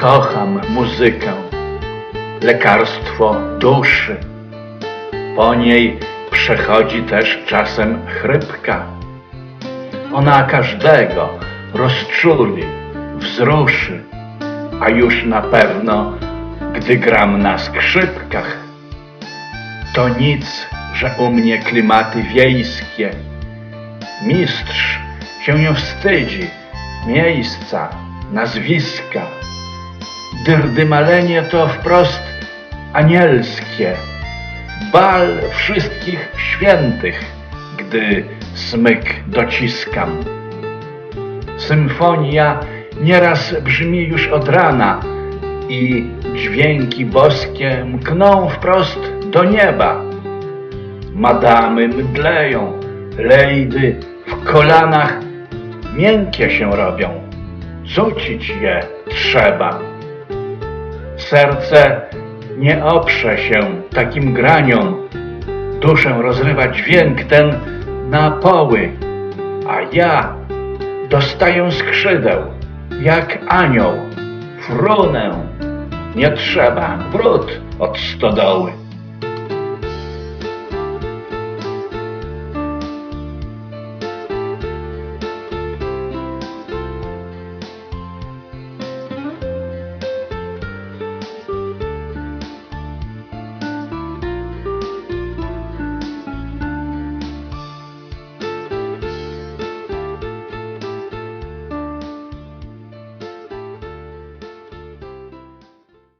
Kocham muzykę, lekarstwo duszy. Po niej przechodzi też czasem chrypka. Ona każdego rozczuli, wzruszy, a już na pewno, gdy gram na skrzypkach. To nic, że u mnie klimaty wiejskie. Mistrz się nie wstydzi miejsca, nazwiska. Dyrdymalenie to wprost anielskie. Bal wszystkich świętych, gdy smyk dociskam. Symfonia nieraz brzmi już od rana i dźwięki boskie mkną wprost do nieba. Madamy mdleją, lejdy w kolanach miękkie się robią, cucić je trzeba. Serce nie oprze się takim graniom, duszę rozrywa dźwięk ten na poły, a ja dostaję skrzydeł, jak anioł, frunę, nie trzeba. Wrót od stodoły.